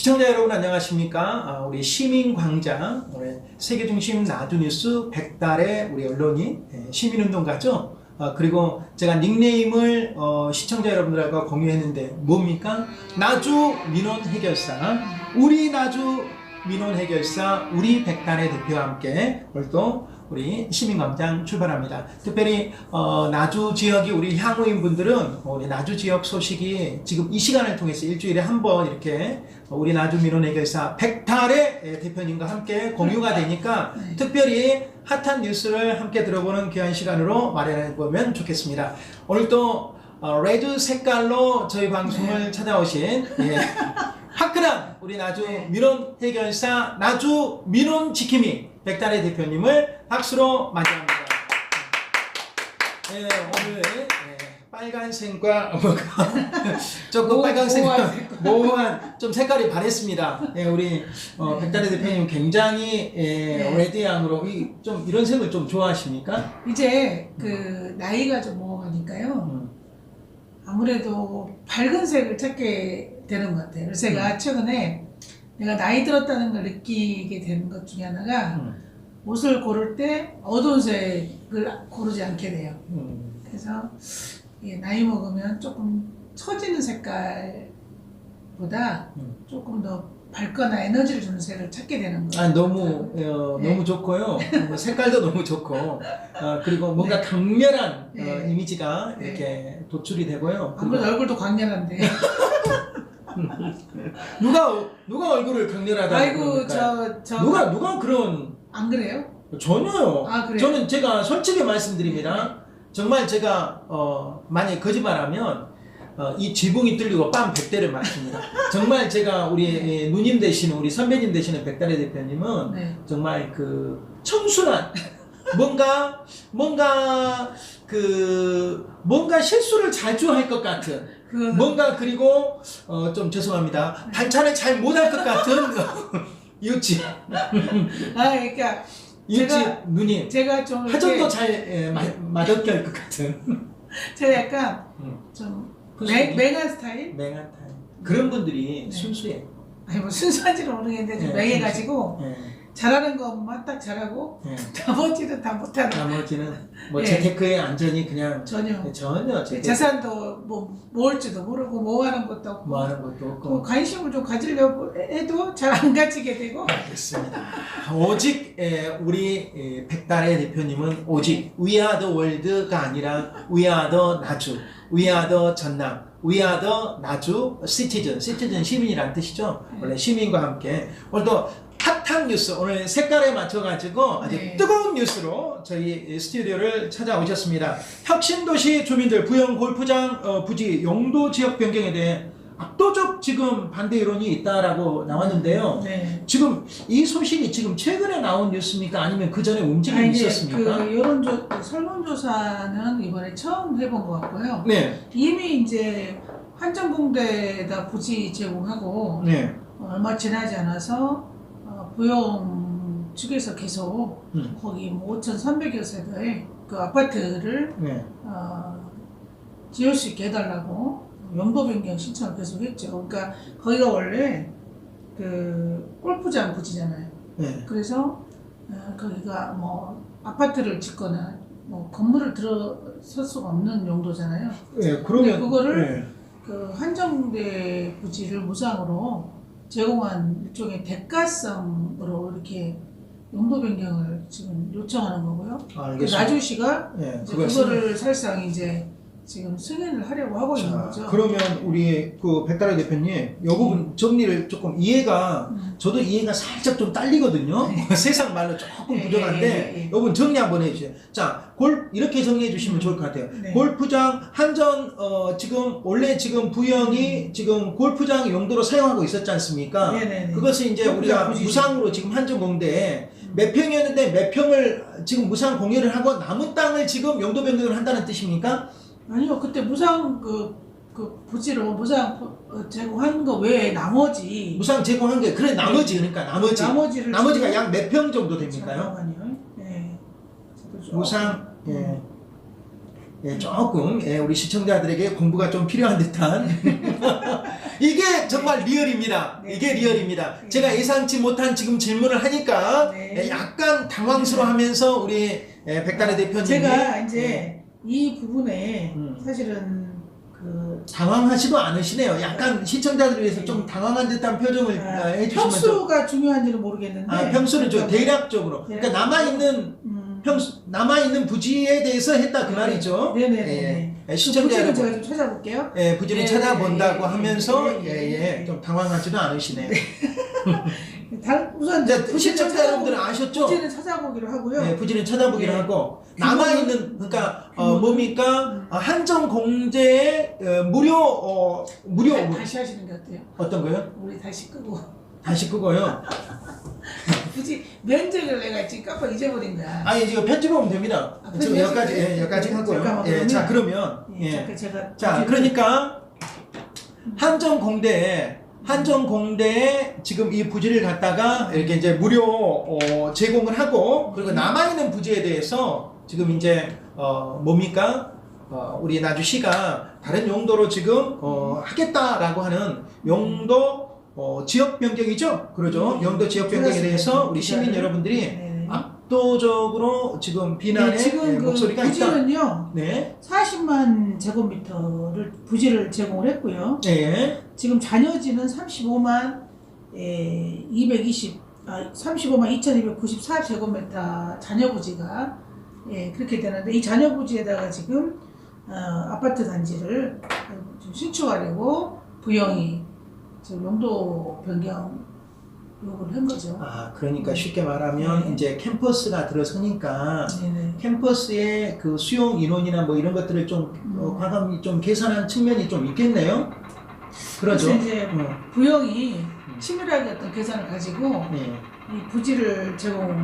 시청자 여러분 안녕하십니까? 아, 우리 시민광장 오늘 세계중심 나주뉴스 백달의 우리 언론인 예, 시민운동가죠. 아, 그리고 제가 닉네임을 어, 시청자 여러분들과 공유했는데 뭡니까? 나주 민원 해결사 우리 나주 민원 해결사 우리 백달의 대표와 함께 오늘 또 우리 시민광장 출발합니다. 특별히 어, 나주 지역이 우리 향후인 분들은 우리 나주 지역 소식이 지금 이 시간을 통해서 일주일에 한 번 이렇게 우리 나주 민원 해결사 백달의 대표님과 함께 공유가 되니까 특별히 핫한 뉴스를 함께 들어보는 귀한 시간으로 마련해 보면 좋겠습니다. 오늘 또 어, 레드 색깔로 저희 방송을 찾아오신 예, 화끈한 우리 나주 민원 해결사 나주 민원 지킴이 백달의 대표님을 박수로 맞이합니다. 예, 오늘 예, 빨간색과 조금 모- 빨간색과 모호한 좀 색깔이 바랬습니다. 예, 우리 어, 네. 백달의 대표님 굉장히 예, 네. 레드양으로 이, 좀 이런 색을 좀 좋아하십니까? 이제 그 나이가 좀 먹어가니까요. 음. 아무래도 밝은 색을 찾게 되는 것 같아요. 그래서 제가 최근에 내가 나이 들었다는 걸 느끼게 되는 것 중에 하나가 음. 옷을 고를 때 어두운 색을 고르지 않게 돼요. 음. 그래서 이게 나이 먹으면 조금 처지는 색깔보다 음. 조금 더 밝거나 에너지를 주는 색을 찾게 되는 거예요. 아 너무 어, 네. 너무 좋고요. 어, 색깔도 너무 좋고 어, 그리고 뭔가 강렬한 어, 네. 이미지가 네. 이렇게 도출이 되고요. 아무래도 얼굴도 광렬한데. 누가 누가 얼굴을 강렬하다 아이고 저저안 누가 누가 그런 그래요? 전혀요. 아, 그래요? 저는 제가 솔직히 말씀드립니다. 정말 제가 어, 만약 거짓말하면 어, 이 지붕이 뚫리고 빰 100대를 맞습니다. 정말 제가 우리 예, 누님 되시는 우리 선배님 되시는 백달의 대표님은 네. 정말 그 청순한 뭔가 뭔가 그 뭔가 실수를 자주 할 것 같은 그거는 뭔가 그리고 어, 좀 죄송합니다. 반찬을 잘 못할 것 같은 유치. 아 그러니까 유치 제가- 누님. 제가 좀 이렇게 화전도 잘 예, 마- 맛없게 할 것 같은. 제가 약간 음. 좀 맹, 맹한 스타일? 맹한 타입 그런 분들이 네. 순수해. 아니 뭐 순수한지는 모르겠는데 좀 네, 맹해가지고 예, 잘하는 것만 딱 잘하고 예. 나머지는 다 못하는. 나머지는 뭐 예. 재테크의 안전이 그냥 전혀. 전혀 재테크. 재산도 뭐 모을지도 모르고 뭐 하는 것도 없고. 뭐 하는 것도 또 없고. 관심을 좀 가지려고 해도 잘 안 가지게 되고. 알겠습니다. 오직 에, 우리 에, 백달의 대표님은 오직 We are the world가 아니라 We are the 나주, We are the 전남, We are the 나주 citizen, citizen 시민이란 뜻이죠. 원래 시민과 함께. 오늘도 핫한 뉴스 오늘 색깔에 맞춰가지고 아주 네. 뜨거운 뉴스로 저희 스튜디오를 찾아오셨습니다. 혁신도시 주민들 부영 골프장 어, 부지 용도 지역 변경에 대해 압도적 지금 반대 여론이 있다라고 나왔는데요. 네. 지금 이 소식이 지금 최근에 나온 뉴스입니까? 아니면 그 전에 움직임이 아니, 있었습니까? 그 여론조 그 설문조사는 이번에 처음 해본 것 같고요. 네, 이미 이제 한정공대에다 부지 제공하고 네, 어, 얼마 지나지 않아서 어, 부영 측에서 계속 음. 거기 뭐 5,300여 세대의 그 아파트를 네, 어, 지을 수 있게 해달라고 용도 변경 신청을 계속 했죠. 그러니까 거기가 원래 그 골프장 부지잖아요. 네. 그래서 어, 거기가 뭐 아파트를 짓거나 뭐 건물을 들어설 수가 없는 용도잖아요. 네, 그러면 그거를 그 한정대 부지를 무상으로 제공한 일종의 대가성으로 이렇게 용도 변경을 지금 요청하는 거고요. 네, 그 알겠습니다. 네, 이제 그걸 그거를 사실상 이제 지금 승인을 하려고 하고 있는 자, 거죠. 그러면 우리 그 백다라 대표님, 이 부분 정리를 조금 이해가 음. 저도 이해가 살짝 좀 딸리거든요. 세상 말로 조금 예, 부족한데 예, 예, 예. 이분 정리 한번 해주세요. 자, 골 이렇게 정리해 주시면 좋을 것 같아요. 네. 골프장 한전 어 지금 원래 지금 부영이 지금 골프장 용도로 사용하고 있었지 않습니까? 네네네. 그것을 이제 골프장 우리가 부지죠. 무상으로 지금 한전 공대에 몇 평이었는데 몇 평을 지금 무상 공유를 하고 남은 땅을 지금 용도 변경을 한다는 뜻입니까? 아니요, 그때 무상 그, 그 부지로 무상 부- 어, 제공한 거 외에 나머지 무상 제공한 게 그래 나머지 그러니까 나머지 나머지를 나머지가 약 몇 평 정도 됩니까요? 잠깐만요. 네. 저도 좀- 무상 예. 예, 조금 예, 우리 시청자들에게 공부가 좀 필요한 듯한 이게 정말 리얼입니다. 네. 이게 리얼입니다. 네. 제가 예상치 못한 지금 질문을 하니까 네. 예, 약간 당황스러워하면서 우리 예, 백단의 대표님이 제가 이제 예, 이 부분에 음. 사실은 그 당황하지도 않으시네요. 약간 시청자들을 위해서 좀 당황한 듯한 표정을 아, 어, 해주시면서 평수가 중요한지는 모르겠는데 아, 평수는 좀 그러니까 대략적으로 그러니까 남아 있는 음, 평수 남아 있는 부지에 대해서 했다 그 네. 말이죠. 네네네. 예, 예, 그 시청자 부지는 여러분. 제가 좀 찾아볼게요. 예, 부지를 네, 찾아본다고 네, 하면서 네, 네, 예, 네. 예, 좀 당황하지도 않으시네요. 다, 우선 이제 시청자 여러분들은 아셨죠? 부지는 찾아보기로 하고요. 예, 부지를 찾아보기로 네. 하고 규모는- 남아 있는 그러니까 어, 규모는- 뭡니까 음. 어, 한정 공제의 어, 무료 어, 무료 다- 뭐, 다시 하시는 게 어때요? 어떤 거요? 우리 다시 끄고 다시 그거요. 굳이 면적을 내가 지금 깜빡 잊어버린 거야. 아니 지금 편집하면 됩니다. 아, 지금 편집하면 여기까지 예, 돼요? 여기까지 하고요. 잠깐만, 예, 자 그러면 예, 예. 잠깐 제가 자, 부지를- 그러니까 한정 공대에 한정 공대에 지금 이 부지를 갖다가 이렇게 이제 무료 어, 제공을 하고 그리고 남아 있는 부지에 대해서 지금 이제 어, 뭡니까? 어, 우리 나주시가 다른 용도로 지금 어, 하겠다라고 하는 용도 어, 지역 변경이죠. 그러죠. 음, 용도 지역 변경에. 대해서 우리 시민 네. 여러분들이 네네. 압도적으로 지금 비난의 네, 지금 예, 그 목소리가 있다. 부지는요 네. 40만 제곱미터를 부지를 제공을 했고요. 예. 지금 잔여지는 35만 에, 220, 아, 35만 2,294 제곱미터 잔여 부지가 예, 그렇게 되는데 이 잔여 부지에다가 지금 어, 아파트 단지를 좀 신축하려고 부영이 지금 용도 변경 요구를 한 거죠. 아, 그러니까 쉽게 말하면 네. 이제 캠퍼스가 들어서니까 네네. 캠퍼스의 그 수용 인원이나 뭐 이런 것들을 좀 어, 과감히 좀 계산한 측면이 좀 있겠네요. 그러죠. 그래서 이제 어, 부영이 치밀하게 어떤 계산을 가지고 네. 이 부지를 제공을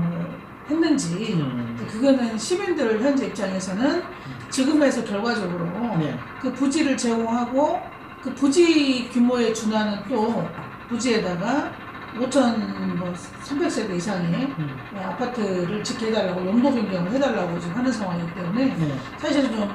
했는지 음, 그거는 시민들 현재 입장에서는 지금에서 결과적으로 네. 그 부지를 제공하고 그 부지 규모에 준하는 또 부지에다가 5천 뭐 300세대 이상의 음, 아파트를 짓게 해달라고 용도 변경을 해달라고 지금 하는 상황이기 때문에 네. 사실은 좀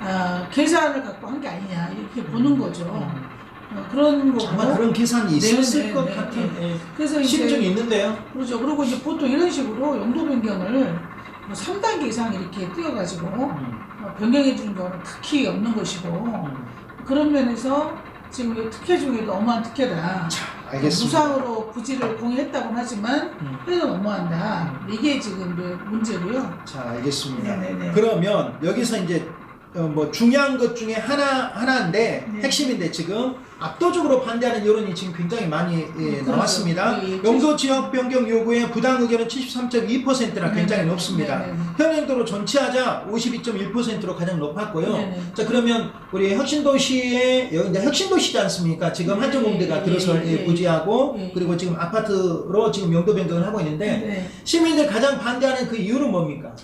아, 계산을 갖고 한 게 아니냐 이렇게 보는 거죠. 음. 어, 그런 거고. 아마 그런 계산이 있었을 네, 것 네, 같은 네. 예, 그래서 심증이 있는데요. 그렇죠. 그리고 이제 보통 이런 식으로 용도 변경을 뭐 3단계 이상 이렇게 띄어가지고 음, 어, 변경해 주는 경우는 특히 없는 것이고 음. 그런 면에서 지금 이 특혜 중에도 어마한 특혜다. 자, 알겠습니다. 무상으로 부지를 공유했다고는 하지만 음, 해도 너무한다. 이게 지금 이제 문제고요. 자, 알겠습니다. 네네네. 그러면 여기서 이제 어, 뭐 중요한 것 중에 하나 하나인데 네. 핵심인데 지금 압도적으로 반대하는 여론이 지금 굉장히 많이 예, 그렇죠. 나왔습니다. 예, 예, 용도 지역 변경 요구에 부당 의견은 73.2%나 굉장히 네네. 높습니다. 네 네 네. 현행도로 전체하자 52.1%로 가장 높았고요. 네 네. 자 그러면 우리 혁신도시에 여기 이제 혁신도시지 않습니까? 지금 네, 한정공대가 예, 들어서 예, 예, 예. 부지하고 예. 그리고 지금 아파트로 지금 용도 변경을 하고 있는데 네. 시민들 가장 반대하는 그 이유는 뭡니까?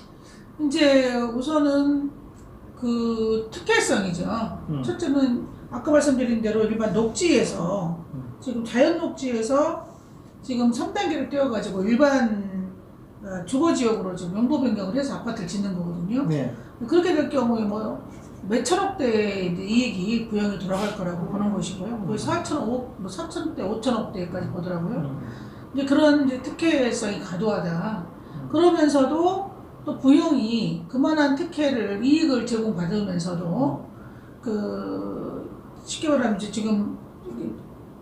이제 우선은 그 특혜성이죠. 음. 첫째는 아까 말씀드린 대로 일반 녹지에서 음. 지금 자연 녹지에서 지금 3단계를 띄워가지고 일반 어, 주거 지역으로 지금 용도 변경을 해서 아파트를 짓는 거거든요. 네. 그렇게 될 경우에 뭐 몇천억 대의 이제 이익이 부영이 돌아갈 거라고 보는 것이고요. 거의 4천억, 뭐 4천대, 5천억 대까지 보더라고요. 음. 이제 그런 이제 특혜성이 과도하다. 음. 그러면서도 또 부영이 그만한 특혜를 이익을 제공받으면서도 그 쉽게 말하면 이제 지금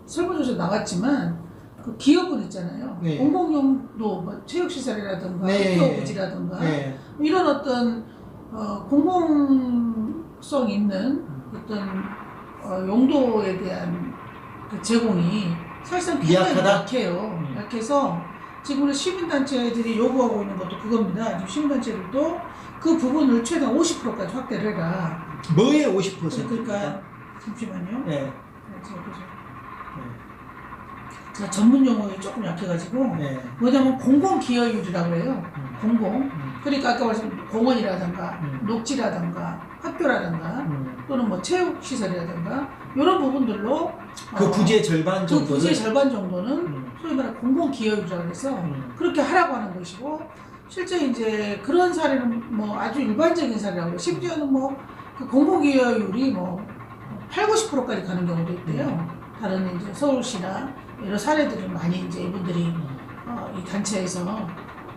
설문조사 나왔지만 그 기업은 있잖아요. 네. 공공용도 뭐 체육시설이라든가 네. 학교 부지라든가 네. 이런 어떤 어, 공공성 있는 어떤 어, 용도에 대한 그 제공이 사실상 굉장히? 약해요. 음. 약해서 지금 우리 시민단체들이 요구하고 있는 것도 그겁니다. 지금 시민단체들도 그 부분을 최대한 50%까지 확대를 해라. 뭐의 50%? 그러니까 잠시만요. 네. 네, 제가 보죠. 그 전문 용어에 조금 약해가지고 네. 뭐냐면 공공 기여율이라고 그래요. 음. 공공. 음. 그러니까 아까 말씀 공원이라든가 음. 녹지라든가 학교라든가 음. 또는 뭐 체육 시설이라든가 이런 부분들로 그 어, 부지의 절반 그 정도를 부지의 절반 정도는 음. 소위 말하는 공공 기여율이라고 해서 음. 그렇게 하라고 하는 것이고 실제 이제 그런 사례는 뭐 아주 일반적인 사례라고. 심지어는 뭐 그 공공 기여율이 뭐 8, 90%까지 가는 경우도 있대요. 음. 다른 이제 서울시나 여러 사례들을 많이 이제 이분들이 어, 이 단체에서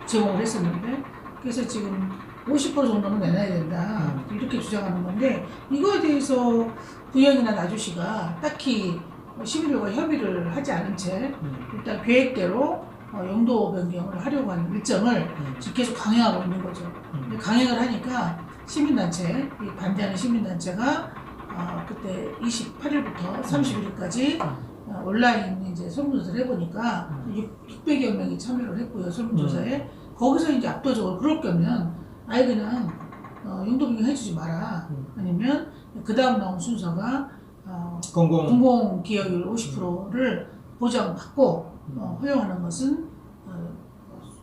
제공을 했었는데 그래서 지금 50% 정도는 내놔야 된다 음. 이렇게 주장하는 건데 이거에 대해서 부영이나 나주시가 딱히 시민들과 협의를 하지 않은 채 음. 일단 계획대로 어, 용도 변경을 하려고 하는 일정을 음. 지금 계속 강행하고 있는 거죠. 근데 음. 강행을 하니까 시민단체, 이 반대하는 시민단체가 어, 그때 28일부터 31일까지 어, 온라인 이제 설문조사를 해보니까 600여 명이 참여를 했고요 설문조사에 거기서 이제 압도적으로 그럴 거면 아예 그냥 어, 용도 변경 해주지 마라 음. 아니면 그 다음 나온 순서가 어, 공공 공공 기여율 50%를 보장받고 어, 허용하는 것은 어,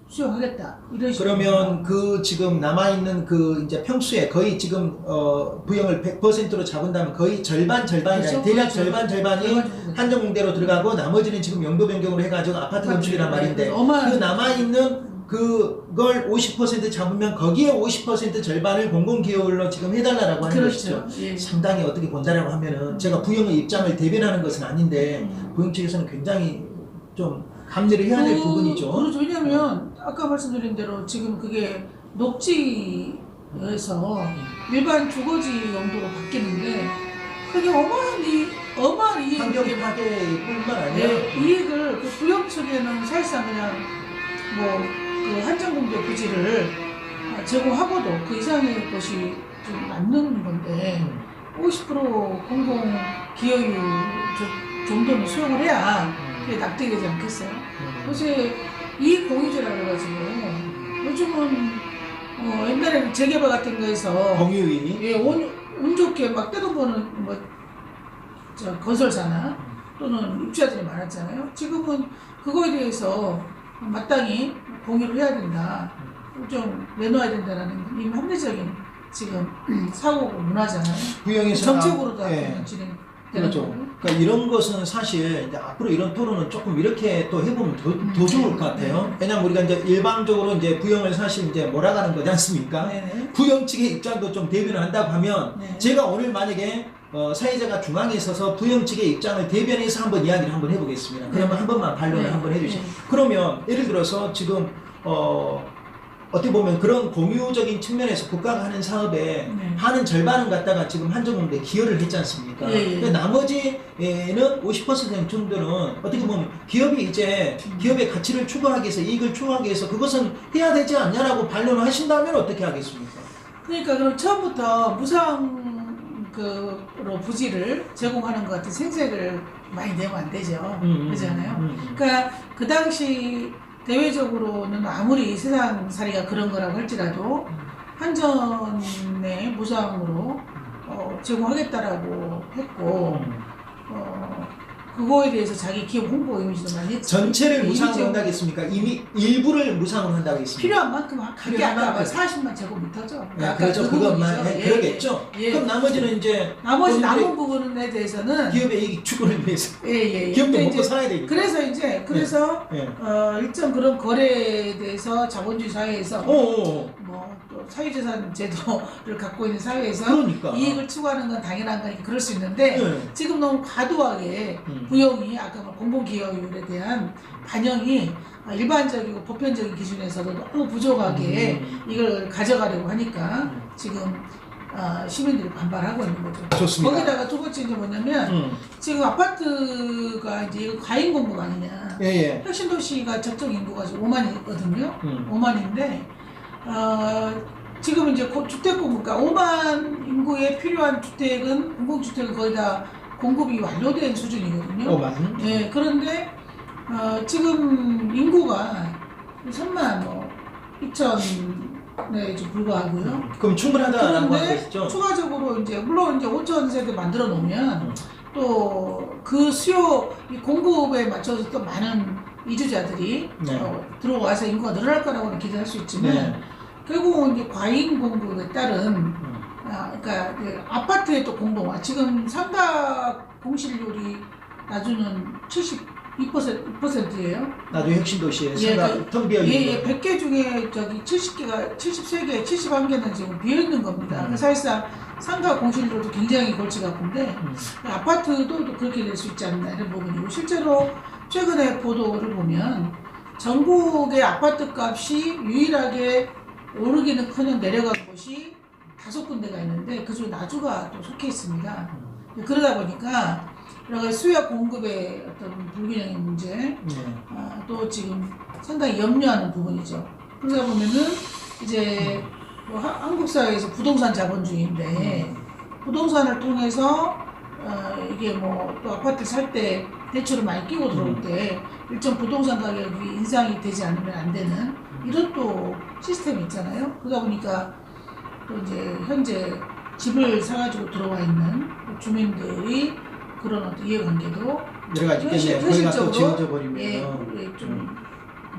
수용하겠다 이런 식으로 그러면 그 지금 남아 있는 그 이제 평수에 거의 지금 어 부영을 100%로 잡은다면 거의 절반 절반이 그렇죠. 대략 그렇죠. 절반 절반이 절반 정도 되죠. 한정공대로 들어가고 나머지는 지금 용도 변경으로 해가지고 아파트 건축이란 네, 말인데 어마어마한- 그 남아 있는 그걸 50% 잡으면 거기에 50% 절반을 공공기여율로 지금 해달라고 하는 것이죠. 그렇죠. 예. 상당히 어떻게 본다라고 하면은 제가 부영의 입장을 대변하는 것은 아닌데 음. 부영 측에서는 굉장히 좀 감내를 해야 될 그- 부분이죠. 그렇죠. 왜냐면 아까 말씀드린 대로 지금 그게 녹지에서 일반 주거지 용도로 바뀌는데 그게 어마어마한 이 어마어마한 이익이 환경 파괴뿐만 아니라 네, 이익을 그 부영 측에는 사실상 그냥 뭐 그 한정공대 부지를 아, 제공하고도 그 이상의 것이 좀 남는 건데 음. 50% 공공 기여율 저- 정도는 수용을 해야 그게 납득이 되지 않겠어요? 음. 요새 이익 공유제라고 해가지고 요즘은 어, 옛날에는 재개발 같은 거에서 공유인이 예, 운, 운 좋게 막 뜯어보는 뭐, 저 건설사나 또는 입주자들이 많았잖아요. 지금은 그거에 대해서 마땅히 공유를 해야 된다. 좀 내놓아야 된다라는 이미 합리적인 지금 사고 문화잖아요. 부영에서 정책으로도 예. 진행되는 그렇죠. 그러니까 이런 것은 사실 이제 앞으로 이런 토론은 조금 이렇게 또 해보면 더, 더 음. 좋을 것 같아요. 왜냐면 우리가 이제 일방적으로 이제 부영을 사실 이제 몰아가는 거지 않습니까? 네네. 부영 측의 입장도 좀 대변을 한다고 하면 네. 제가 오늘 만약에 어, 사회자가 중앙에 있어서 부영 측의 입장을 대변해서 한번 이야기를 한번 해보겠습니다. 그러면 네. 한 번만 반론을 네. 한번 해주시죠. 네. 그러면 예를 들어서 지금 어, 어떻게 보면 그런 공유적인 측면에서 국가가 하는 사업에 네. 하는 절반은 갖다가 지금 한정공대 기여를 했지 않습니까? 근데 나머지는 50% 정도는 어떻게 보면 기업이 이제 음. 기업의 가치를 추구하기 위해서 이익을 추구하기 위해서 그것은 해야 되지 않냐라고 반론을 하신다면 어떻게 하겠습니까? 그러니까 그럼 처음부터 무상 그로 부지를 제공하는 것 같은 생색을 많이 내면 안 되죠. 그렇잖아요. 음, 그러니까 그 당시 대외적으로는 아무리 세상 살이가 그런 거라고 할지라도 한전에 무상으로 어, 제공하겠다라고 했고 음. 어, 그거에 대해서 자기 기업 홍보 이미지도 많이 했죠. 전체를 무상으로 이미지 한다겠습니까? 이미 일부를 무상으로 한다겠습니까? 필요한 만큼 그게 필요한 아까 만큼. 40만 제곱미터죠. 네, 그렇죠. 그것만 부분이죠. 해, 예, 그러겠죠. 예. 그럼 나머지는 이제 나머지 남은 부분에 대해서는 기업의 이익 추구를 위해서 예예. 기업도 먹고 살아야 되니까. 그래서 이제 그래서 예. 어, 일정 그런 거래에 대해서 자본주의 사회에서 어, 뭐또 사유재산 제도를 갖고 있는 사회에서 그러니까. 이익을 추구하는 건 당연한 거니까 그럴 수 있는데 예. 지금 너무 과도하게 음. 부용이 아까 뭐 공공기여율에 대한 반영이 일반적이고 보편적인 기준에서도 너무 부족하게 음. 이걸 가져가려고 하니까 음. 지금 어, 시민들이 반발하고 있는 거죠. 좋습니다. 거기다가 두 번째 이제 뭐냐면 음. 지금 아파트가 이제 과잉 공급 아니냐. 예, 예. 혁신 도시가 적정 인구가 지금 5만이거든요. 음. 5만인데 어, 지금 이제 고- 주택 공급, 그러니까 5만 인구에 필요한 주택은 공공주택은 거의 다 공급이 완료된 수준이거든요. 오만. 예, 그런데 어, 지금 인구가 3만 뭐 2천에 좀 불과하고요. 그럼 충분하다라고 그런데 것이죠. 추가적으로 이제 물론 이제 5천 세대 만들어 놓으면 음. 또 그 수요 이 공급에 맞춰서 또 많은 이주자들이 네. 어, 들어와서 인구가 늘어날 거라고는 기대할 수 있지만 네. 결국은 이제 과잉 공급에 따른 음. 아, 그러니까 그 아파트의 또 공동화 지금 상가 공실률이 나주는 72% 2%예요. 나도 혁신 도시에 예, 생각 그- 텅 비어 예, 있는 예, 100개 중에 저기 70개가 73개, 71개는 지금 비어 있는 겁니다. 음. 그래서 사실상 상가 공실률도 굉장히 골치가 아픈데 음. 아파트도 또 그렇게 될 수 있지 않나 이런 부분이고 실제로 최근에 보도를 보면 전국의 아파트 값이 유일하게 오르기는커녕 내려간 곳이 다섯 군데가 있는데 그중 나주가 또 속해 있습니다. 그러다 보니까 여러 가지 수요 공급의 어떤 불균형의 문제, 네. 아, 또 지금 상당히 염려하는 부분이죠. 그러다 보면은 이제 뭐 하- 한국 사회에서 부동산 자본주의인데 부동산을 통해서 어, 이게 뭐 또 아파트 살 때 대출을 많이 끼고 들어올 때 일정 부동산 가격이 인상이 되지 않으면 안 되는 이런 또 시스템이 있잖아요. 그러다 보니까 또 이제 현재 집을 사가지고 들어와 있는 주민들이 그런 어떤 이해관계도 여러 가지 현실- 있겠네요. 거기가 또 현실적으로 지어져 버리면 예, 예, 좀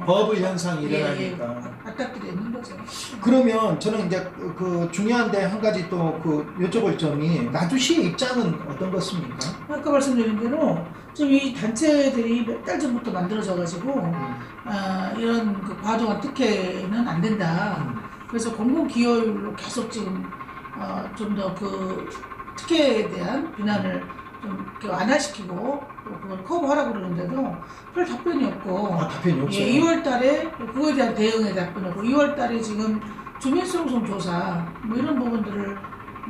버블 현상이 예, 예, 일어나니까. 맞닥뜨려 있는 거죠. 그러면 저는 이제 그- 그 중요한데 한 가지 또 그 여쭤볼 점이 나주 시의 입장은 어떤 것입니까? 아까 말씀드린 대로 좀 이 단체들이 몇 달 전부터 만들어져 가지고 음. 아, 이런 그 과도한 특혜는 안 된다. 그래서 공공 기여율로 계속 지금 어, 좀 더 그 특혜에 대한 비난을 좀 이렇게 완화시키고 또 그걸 커버하라고 그러는데도 별 답변이 없고 아, 답변이 없어요. 예, 2월 달에 그거에 대한 대응에 답변 없고 2월 달에 지금 주민수용소 조사 뭐 이런 부분들을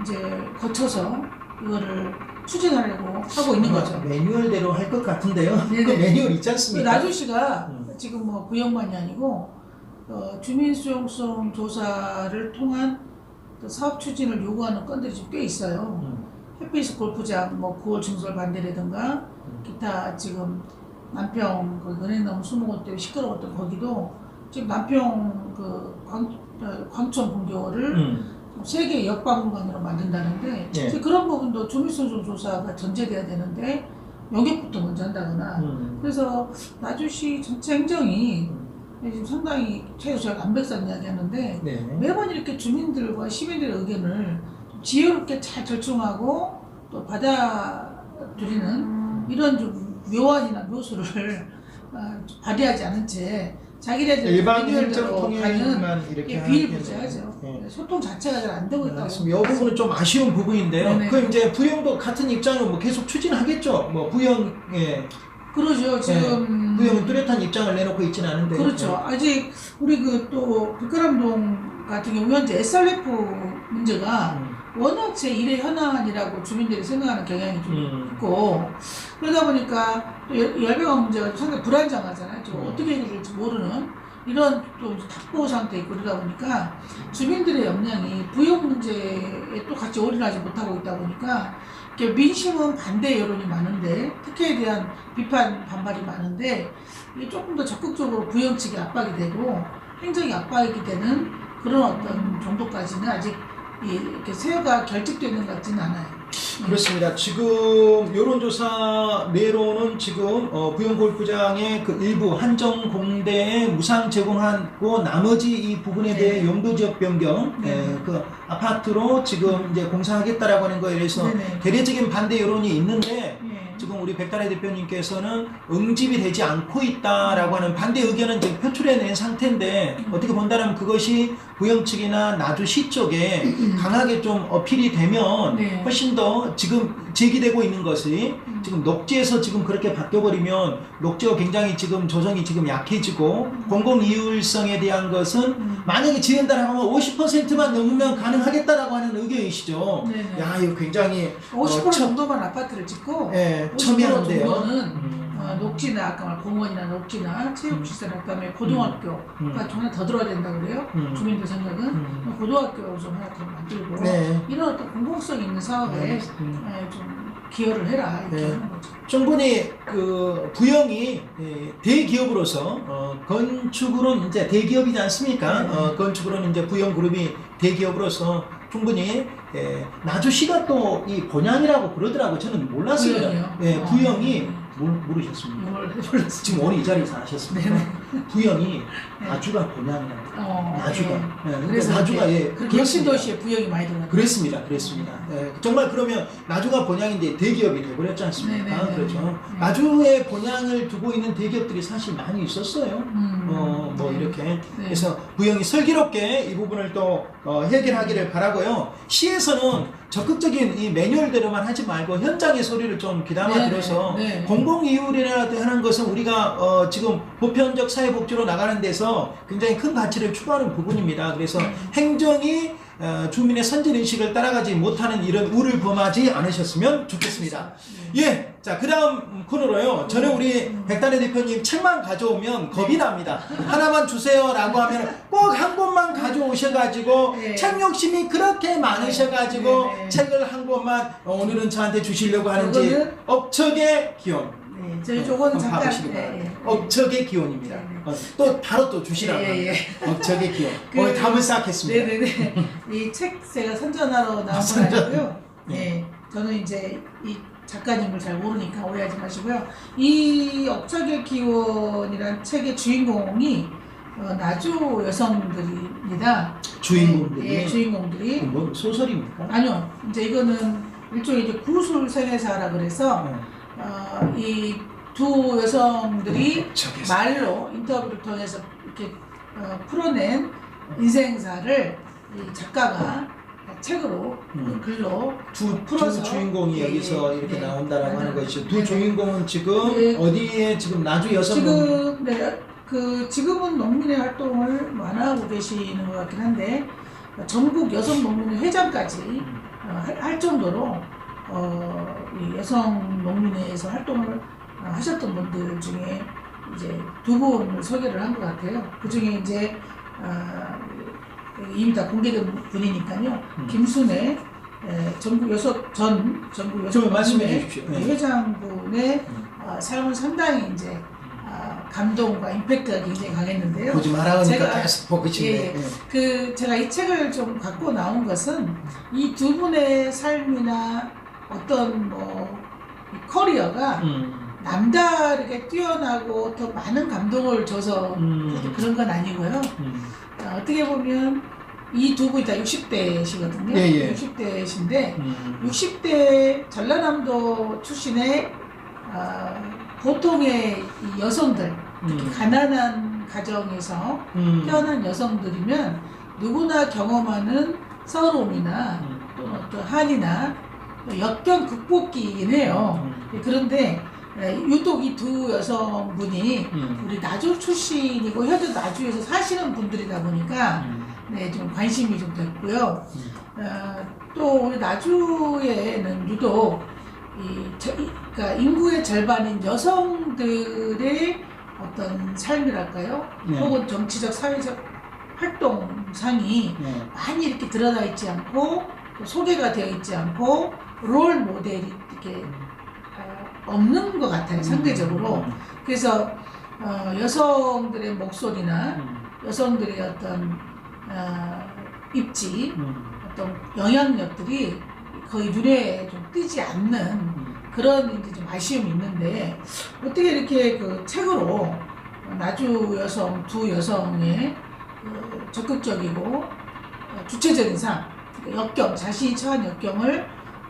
이제 거쳐서 이거를 추진하려고 하고 있는 거죠. 매뉴얼대로 할 것 같은데요. 그. 매뉴얼 있지 그 않습니까? 나주시가 음. 지금 뭐 구역만이 아니고 어, 주민 수용성 조사를 통한 그 사업 추진을 요구하는 건들이 좀꽤 있어요. 음. 햇빛 골프장 뭐 9월 증설 반대라든가 음. 기타 지금 남평 그 은행나무 수목원 때문에 시끄러웠던 거기도 지금 남평 그 광, 어, 광천 분교를 음. 세계 역박물관으로 만든다는데 예. 그런 부분도 주민수용 조사가 전제돼야 되는데 영역부터 먼저 한다거나 음. 그래서 나주시 전체 행정이 지금 상당히 최소 제가 남백산 이야기하는데 네. 매번 이렇게 주민들과 시민들의 의견을 좀 지혜롭게 잘 절충하고 또 받아들이는 이런 좀 묘안이나 묘수를 아, 좀 발휘하지 않은 채 자기네들 일반 매뉴얼대로 행정 가는 통일만 이렇게 하는 비일부재하죠. 네. 소통 자체가 잘 안 되고 있다고. 이 부분은 좀 아쉬운 부분인데요. 네네. 그 이제 부영도 같은 입장을 뭐 계속 추진하겠죠. 뭐 부영에 그러죠. 지금 부영은 뚜렷한 입장을 내놓고 있지는 않은데. 그렇죠. 아직 우리 그 또 북가람동 같은 경우 현재 SRF 문제가 음. 워낙 제1의 현안이라고 주민들이 생각하는 경향이 좀 음. 있고 그러다 보니까 또 열- 열병학 문제가 좀 상당히 불안정하잖아요. 좀 음. 어떻게 해결될지 모르는 이런 또 답보 상태에 있고 그러다 보니까 주민들의 역량이 부역 문제에 또 같이 올인하지 못하고 있다 보니까 민심은 반대 여론이 많은데 특혜에 대한 비판 반발이 많은데 조금 더 적극적으로 부영 측에 압박이 되고 행정이 압박이 되는 그런 어떤 정도까지는 아직 이- 이렇게 세어가 결집되는 것 같지는 않아요. 그렇습니다. 지금 여론조사 내로는 지금 어, 부영 골프장의 그 일부 한정 공대에 무상 제공하고 나머지 이 부분에 네. 대해 용도 지역 변경, 네. 에, 그 아파트로 지금 이제 공사하겠다라고 하는 거에 대해서 네네. 대대적인 반대 여론이 있는데 예. 지금 우리 백달의 대표님께서는 응집이 되지 않고 있다라고 하는 반대 의견은 지금 표출해낸 상태인데 어떻게 본다면 그것이 부영 측이나 나주시 쪽에 강하게 좀 어필이 되면 네. 훨씬 더 지금 제기되고 있는 것이 음. 지금 녹지에서 지금 그렇게 바뀌어버리면 녹지가 굉장히 지금 조성이 지금 약해지고 공공이율성에 대한 것은 음. 만약에 지은다라고 하면 50%만 넘으면 가능하겠다라고 하는 의견이시죠. 네네. 야 이거 굉장히 50% 어, 첨- 정도만 아파트를 짓고 예, 50% 첨예한데요. 음. 어, 녹지나 아까 말 공원이나 녹지나 체육시설 그다음에 고등학교가 음. 좀 하나 더 들어야 된다 그래요. 음. 주민들 생각은 음. 고등학교 좀 하나 더 만들고 네. 이런 어떤 공공성 있는 사업에 음. 예, 좀 기여를 해라 이렇게 네. 하는 거죠. 충분히 그 부영이 예, 대기업으로서 어, 건축으로는 이제 대기업이지 않습니까? 네. 어, 건축으로는 이제 부영 그룹이 대기업으로서 충분히 예, 나주시가 또 이 본향이라고 그러더라고 저는 몰랐어요. 부영이요? 예, 어. 부영이 모르, 모르셨습니까? 이걸 몰랐어요. 지금 오늘 이 자리에서 아셨습니까? 네네. 부영이 네. 나주가 본향이라고. 어, 나주가. 예. 예, 그래서 나주가 예, 그렇게 그렇습니다. 도시에 부영이 많이 들어갔 그랬습니다. 그랬습니다. 예, 정말 그러면 나주가 본향인데 대기업이 돼버렸지 않습니까? 네 네 네. 그렇죠. 네. 나주에 본향을 두고 있는 대기업들이 사실 많이 있었어요. 음. 어, 뭐 네. 이렇게 네. 그래서 부영이 슬기롭게 이 부분을 또 어, 해결하기를 바라고요. 시에서는 적극적인 이 매뉴얼대로만 하지 말고 현장의 소리를 좀 귀담아 네, 들어서 네. 공공이율이라도 하는 것은 우리가 어, 지금 보편적 사회복지로 나가는 데서 굉장히 큰 가치를 추구하는 부분입니다. 그래서 음. 행정이 어, 주민의 선진 의식을 따라가지 못하는 이런 우를 범하지 않으셨으면 좋겠습니다. 네. 예, 자, 그 다음 코너로요. 저는 우리 백단의 대표님 책만 가져오면 겁이 납니다. 하나만 주세요라고 하면 꼭 한 권만 가져오셔가지고 네. 책 욕심이 그렇게 많으셔가지고 네, 네. 책을 한 권만 어, 오늘은 저한테 주시려고 하는지 업적의 기원. 네, 저희 한번 잠깐. 업적의 기원입니다. 네, 네. 어, 또 바로 또 주시라고 예, 예, 합니다. 업적의 기원. 그- 오늘 답을 쌓겠습니다. 네네네. 이 책 제가 선전하러 나온 건 선전. 아니고요. 네. 저는 이제 이 작가님을 잘 모르니까 오해하지 마시고요. 이 억척의 기원이란 책의 주인공이 어, 나주 여성들입니다. 주인공들이 예, 주인공들이 뭐 소설입니까? 아니요. 이제 이거는 일종의 이제 구술 생애사라 그래서 네. 어, 이 두 여성들이 말로 인터뷰를 통해서 이렇게 어, 풀어낸 인생사를 이 작가가 책으로 음. 글로 두, 풀어서. 두 주인공이 예, 여기서 예, 이렇게 네. 나온다라고 하는 네. 것이죠. 두 네. 주인공은 지금 예. 어디에 지금 나주 여성 지금 네, 그 지금은 농민의 활동을 완화하고 계시는 것 같긴 한데 전국 여성 농민의 회장까지 어, 할, 할 정도로 어, 이 여성 농민회에서 활동을 어, 하셨던 분들 중에 이제 두 분을 소개를 한 것 같아요. 그 중에 이제 어, 이미 다 공개된 분이니까요. 음. 김순애 에, 전국 여성 전 전국 좀 말씀해 주십시오. 네. 회장분의 음. 어, 삶은 상당히 이제 아, 감동과 임팩트가 굉장히 강했는데요. 보지 말아오니까 제가- 계속 보고 싶네. 예, 그 제가 이 책을 좀 갖고 나온 것은 이 두 분의 삶이나 어떤 뭐이 커리어가 음. 남다르게 뛰어나고 더 많은 감동을 줘서 음. 그런 건 아니고요. 음. 어, 어떻게 보면 이 두 분이 다 60대시거든요. 예, 예. 60대신데 음. 60대 전라남도 출신의 아, 보통의 이 여성들, 특히 음. 가난한 가정에서 음. 태어난 여성들이면 누구나 경험하는 서러움이나 음. 또는 어떤 한이나 역경 극복기이긴 해요. 음. 그런데 에, 유독 이 두 여성분이 음. 우리 나주 출신이고 현재 나주에서 사시는 분들이다 보니까 음. 네, 좀 관심이 좀 됐고요. 음. 어, 또 우리 나주에는 유독 이, 저, 이- 그러니까 인구의 절반인 여성들의 어떤 삶이랄까요? 네. 혹은 정치적, 사회적 활동상이 네. 많이 이렇게 드러나 있지 않고 또 소개가 되어 있지 않고 롤 모델이 이렇게 어, 없는 것 같아요 상대적으로 음. 그래서 어, 여성들의 목소리나 음. 여성들의 어떤 어, 입지 음. 어떤 영향력들이 거의 눈에 좀 띄지 않는 음. 그런 이제 좀 아쉬움이 있는데 어떻게 이렇게 그 책으로 나주 여성 두 여성의 그 적극적이고 어, 주체적인 삶, 역경 자신이 처한 역경을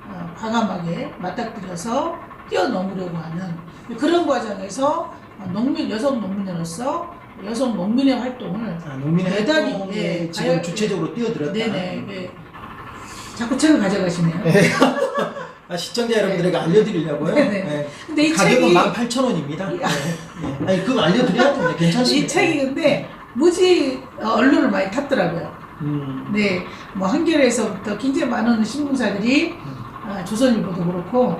어, 과감하게 맞닥뜨려서 뛰어넘으려고 하는 그런 과정에서 어, 농민 여성 농민으로서 여성 농민의 활동을 아, 농민의 대단히, 활동에 예, 지금 가열- 주체적으로 뛰어들었다. 네네 예. 자꾸 책을 가져가시네요. 아, 시청자 여러분들에게 알려드리려고요. 네네. 네. 근데 이 가격은 책이 18,000원입니다. 이- 네. 네. 아니, 그거 알려드려야 됩니다. 괜찮습니다. 이 책이 근데 무지 어, 언론을 많이 탔더라고요. 음. 네, 뭐 한겨레에서부터 굉장히 많은 신문사들이 어, 조선일보도 그렇고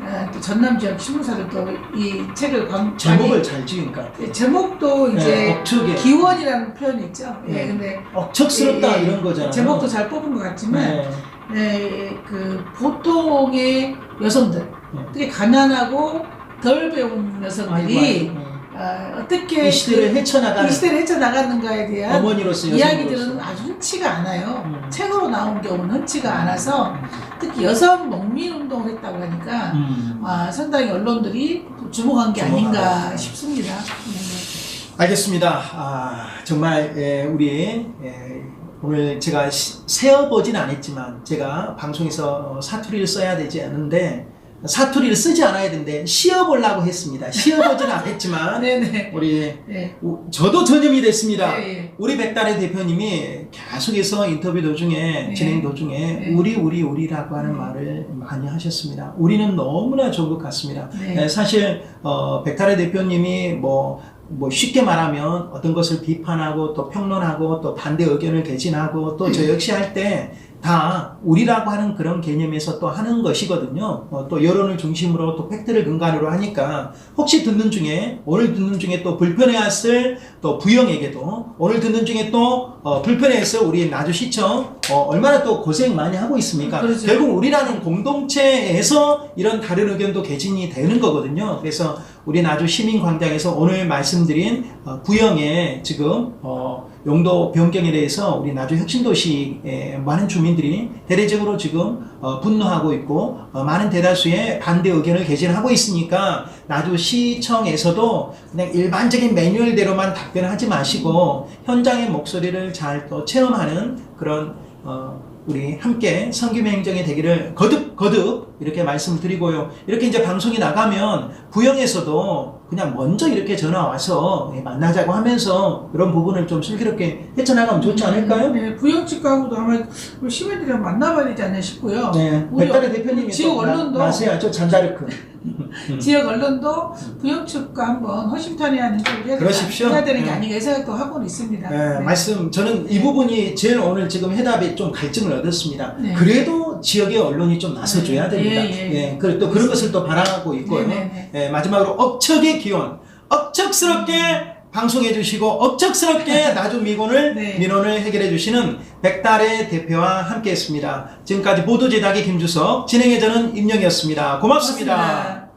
어, 또 전남 지역 신문사들도 이 책을 광 제목을 잘 지은 것 같아요. 예, 제목도 이제 네, 억척에. 기원이라는 표현이 있죠. 예, 네. 근데 억척스럽다 예, 예. 이런 거잖아요. 제목도 잘 뽑은 것 같지만 네. 네, 그 보통의 여성들, 네. 특히 가난하고 덜 배운 여성들이 아이고, 아이고. 어, 어떻게 이 시대를 그- 헤쳐나가는 이 시대를 헤쳐나가는가에 대한 어머니로서 이야기들은. 아주 흔치가 않아요. 음. 책으로 나온 경우는 흔치가 않아서 특히 여성 농민 운동을 했다고 하니까 음. 아, 상당히 언론들이 주목한 게. 아닌가 싶습니다. 네. 알겠습니다. 아, 정말 예, 우리 예, 오늘 제가 시- 세어보진 않았지만 제가 방송에서 어, 사투리를 써야 되지 않은데 사투리를 쓰지 않아야 되는데 씌어보려고 했습니다. 씌어보진 않았지만 네네. 우리 네. 우- 저도 전염이 됐습니다. 예, 예. 우리 백달의 대표님이 계속해서 인터뷰 도중에 네. 진행 도중에 네. 우리 우리 우리라고 하는 말을 많이 하셨습니다. 우리는 너무나 좋은 것 같습니다. 네. 네, 사실 어, 백달의 대표님이 뭐, 뭐 쉽게 말하면 어떤 것을 비판하고 또 평론하고 또 반대 의견을 개진하고 또 저 역시 할 때 다 우리라고 하는 그런 개념에서 또 하는 것이거든요. 어, 또 여론을 중심으로 또 팩트를 근간으로 하니까 혹시 듣는 중에 오늘 듣는 중에 또 불편해했을 또 부영에게도 오늘 듣는 중에 또 어, 불편해했을 우리 나주 시청 어, 얼마나 또 고생 많이 하고 있습니까? 그렇죠. 결국 우리라는 공동체에서 이런 다른 의견도 개진이 되는 거거든요. 그래서 우리 나주 시민광장에서 오늘 말씀드린 어, 부영의 지금 어, 용도 변경에 대해서 우리 나주 혁신도시의 많은 주민들이 대대적으로 지금 어, 분노하고 있고 어, 많은 대다수의 반대 의견을 개진하고 있으니까 나주 시청에서도 그냥 일반적인 매뉴얼대로만 답변하지 마시고 현장의 목소리를 잘 또 체험하는 그런 어, 우리 함께 성김의 행정이 되기를 거듭 거듭 이렇게 말씀을 드리고요. 이렇게 이제 방송이 나가면 부영에서도 그냥 먼저 이렇게 전화 와서 예, 만나자고 하면서 그런 부분을 좀 슬기롭게 헤쳐나가면 좋지 않을까요? 네, 부영 측하고도 아마 우리 시민들이랑 만나봐야 되지 않나 싶고요. 네, 백달의 대표님이 지역 언론도 나세야죠 잔다르크. 지역 언론도 부영측과 한번 허심탄회하는 쪽을 해야, 그러십시오. 해야 되는 게 네. 아닌가 이 생각도 하고는 있습니다. 네, 말씀 저는 이 부분이 제일 오늘 지금 해답에 좀 갈증을 얻었습니다. 네. 그래도 지역의 언론이 좀 나서줘야 네, 됩니다. 예, 예. 예, 그리고 또 그런 것을 또 바라고 있고요. 네, 네, 예, 마지막으로 억척의 기원, 억척스럽게 방송해 주시고 억척스럽게 나주 미곤을 네. 민원을 해결해 주시는 백달의 대표와 함께했습니다. 지금까지 보도제작의 김주석, 진행의 저는 임영이었습니다 고맙습니다. 고맙습니다.